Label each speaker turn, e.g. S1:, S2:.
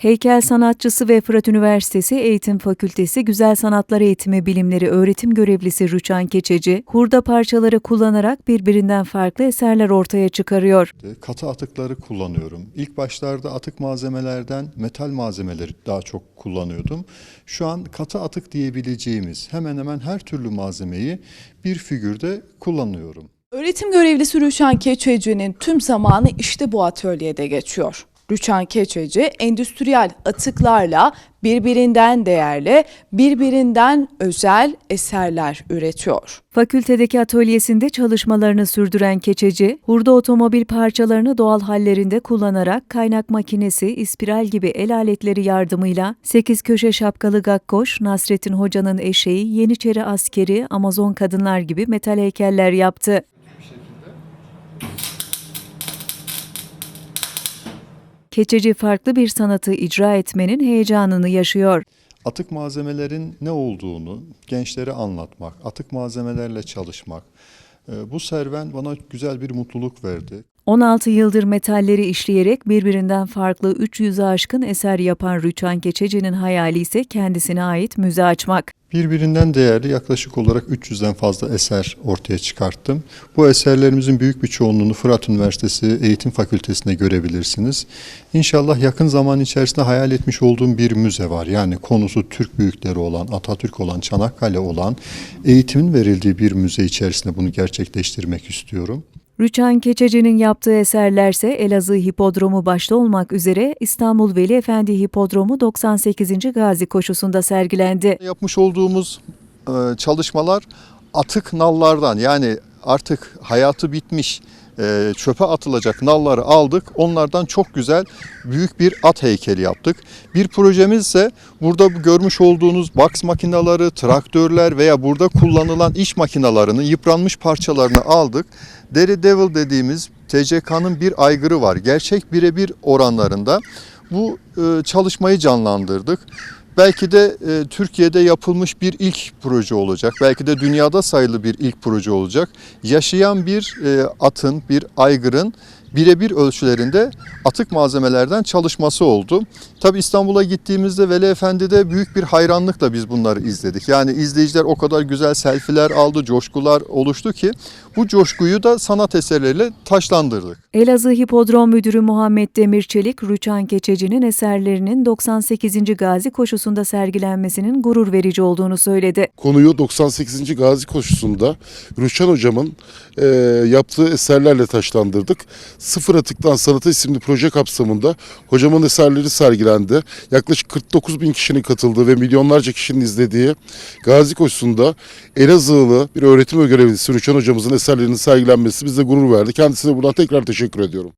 S1: Heykel sanatçısı ve Fırat Üniversitesi Eğitim Fakültesi Güzel Sanatlar Eğitimi Bilimleri öğretim görevlisi Rüçhan Keçeci, hurda parçaları kullanarak birbirinden farklı eserler ortaya çıkarıyor.
S2: Katı atıkları kullanıyorum. İlk başlarda atık malzemelerden metal malzemeleri daha çok kullanıyordum. Şu an katı atık diyebileceğimiz hemen hemen her türlü malzemeyi bir figürde kullanıyorum.
S3: Öğretim görevlisi Rüçhan Keçeci'nin tüm zamanı işte bu atölyede geçiyor. Rüçhan Keçeci endüstriyel atıklarla birbirinden değerli, birbirinden özel eserler üretiyor.
S1: Fakültedeki atölyesinde çalışmalarını sürdüren Keçeci, hurda otomobil parçalarını doğal hallerinde kullanarak kaynak makinesi, ispiral gibi el aletleri yardımıyla 8 köşe şapkalı gakkoş, Nasrettin Hoca'nın eşeği, Yeniçeri askeri, Amazon kadınlar gibi metal heykeller yaptı. Keçeci farklı bir sanatı icra etmenin heyecanını yaşıyor.
S2: Atık malzemelerin ne olduğunu gençlere anlatmak, atık malzemelerle çalışmak. e, Bu serüven bana güzel bir mutluluk verdi.
S1: 16 yıldır metalleri işleyerek birbirinden farklı 300'ü aşkın eser yapan Rüçhan Keçeci'nin hayali ise kendisine ait müze açmak.
S2: Birbirinden değerli yaklaşık olarak 300'den fazla eser ortaya çıkarttım. Bu eserlerimizin büyük bir çoğunluğunu Fırat Üniversitesi Eğitim Fakültesi'nde görebilirsiniz. İnşallah yakın zaman içerisinde hayal etmiş olduğum bir müze var. Yani konusu Türk büyükleri olan, Atatürk olan, Çanakkale olan eğitimin verildiği bir müze içerisinde bunu gerçekleştirmek istiyorum.
S1: Rüçhan Keçeci'nin yaptığı eserlerse Elazığ Hipodromu başta olmak üzere İstanbul Veli Efendi Hipodromu 98. Gazi koşusunda sergilendi.
S2: Yapmış olduğumuz e, çalışmalar atık nallardan yani artık hayatı bitmiş e, çöpe atılacak nalları aldık. Onlardan çok güzel büyük bir at heykeli yaptık. Bir projemiz ise burada bu görmüş olduğunuz box makineleri, traktörler veya burada kullanılan iş makinalarının yıpranmış parçalarını aldık. Deri Devil dediğimiz TCK'nın bir aygırı var. Gerçek birebir oranlarında bu e, çalışmayı canlandırdık. Belki de e, Türkiye'de yapılmış bir ilk proje olacak. Belki de dünyada sayılı bir ilk proje olacak. Yaşayan bir e, atın, bir aygırın birebir ölçülerinde atık malzemelerden çalışması oldu. Tabi İstanbul'a gittiğimizde Veli Efendi'de büyük bir hayranlıkla biz bunları izledik. Yani izleyiciler o kadar güzel selfiler aldı, coşkular oluştu ki bu coşkuyu da sanat eserleriyle taşlandırdık.
S1: Elazığ Hipodrom Müdürü Muhammed Demirçelik, Rüçhan Keçeci'nin eserlerinin 98. Gazi koşusunda sergilenmesinin gurur verici olduğunu söyledi.
S4: Konuyu 98. Gazi Koşusu'nda Rüşen Hocam'ın e, yaptığı eserlerle taşlandırdık. Sıfır Atıktan Sanata isimli proje kapsamında hocamın eserleri sergilendi. Yaklaşık 49 bin kişinin katıldığı ve milyonlarca kişinin izlediği Gazi Koşusu'nda Elazığlı bir öğretim görevlisi Rüşen Hocamızın eserlerinin sergilenmesi bize gurur verdi. Kendisine buradan tekrar teşekkür ediyorum.